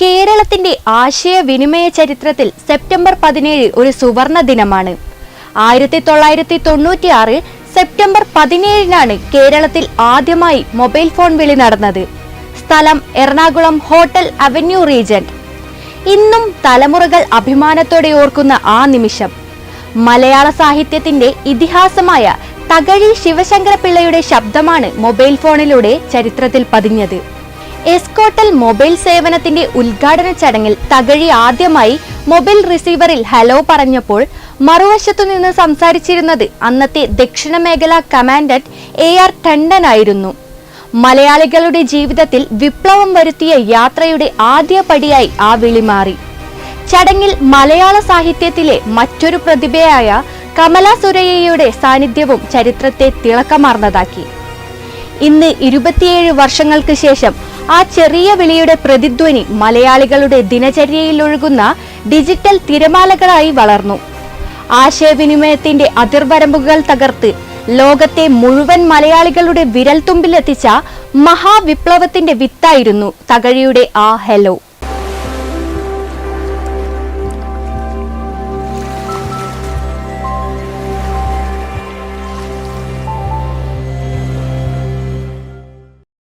കേരളത്തിന്റെ ആശയവിനിമയ ചരിത്രത്തിൽ സെപ്റ്റംബർ പതിനേഴ് ഒരു സുവർണ ദിനമാണ്. ആയിരത്തി തൊള്ളായിരത്തി തൊണ്ണൂറ്റിയാറ് സെപ്റ്റംബർ പതിനേഴിനാണ് കേരളത്തിൽ ആദ്യമായി മൊബൈൽ ഫോൺ വിളി നടന്നത്. സ്ഥലം എറണാകുളം ഹോട്ടൽ അവന്യൂ റീജന്റ് ഇന്നും തലമുറകൾ അഭിമാനത്തോടെ ഓർക്കുന്ന ആ നിമിഷം. മലയാള സാഹിത്യത്തിന്റെ ഇതിഹാസമായ തകഴി ശിവശങ്കര പിള്ളയുടെ ശബ്ദമാണ് മൊബൈൽ ഫോണിലൂടെ ചരിത്രത്തിൽ പതിഞ്ഞത്. എസ്കോട്ടൽ മൊബൈൽ സേവനത്തിന്റെ ഉദ്ഘാടന ചടങ്ങിൽ തകഴി ആദ്യമായി മൊബൈൽ റിസീവറിൽ ഹലോ പറഞ്ഞപ്പോൾ മറുവശത്തു നിന്ന് സംസാരിച്ചിരുന്നത് അന്നത്തെ ദക്ഷിണ മേഖല കമാൻഡന്റ് എ ആർ ടണ്ടൻ ആയിരുന്നു മലയാളികളുടെ ജീവിതത്തിൽ വിപ്ലവം വരുത്തിയ യാത്രയുടെ ആദ്യ പടിയായി ആ വിളി മാറി. ചടങ്ങിൽ മലയാള സാഹിത്യത്തിലെ മറ്റൊരു പ്രതിഭയായ കമല സുരയ്യയുടെ സാന്നിധ്യവും ചരിത്രത്തെ തിളക്കമാർന്നതാക്കി. ഇന്ന് ഇരുപത്തിയേഴ് വർഷങ്ങൾക്ക് ശേഷം ആ ചെറിയ വിളിയുടെ പ്രതിധ്വനി മലയാളികളുടെ ദിനചര്യയിൽ ഒഴുകുന്ന ഡിജിറ്റൽ തിരമാലകളായി വളർന്നു. ആശയവിനിമയത്തിന്റെ അതിർവരമ്പുകൾ തകർത്ത് ലോകത്തെ മുഴുവൻ മലയാളികളുടെ വിരൽത്തുമ്പിലെത്തിച്ച മഹാവിപ്ലവത്തിന്റെ വിത്തായിരുന്നു തകഴിയുടെ ആ ഹെലോ.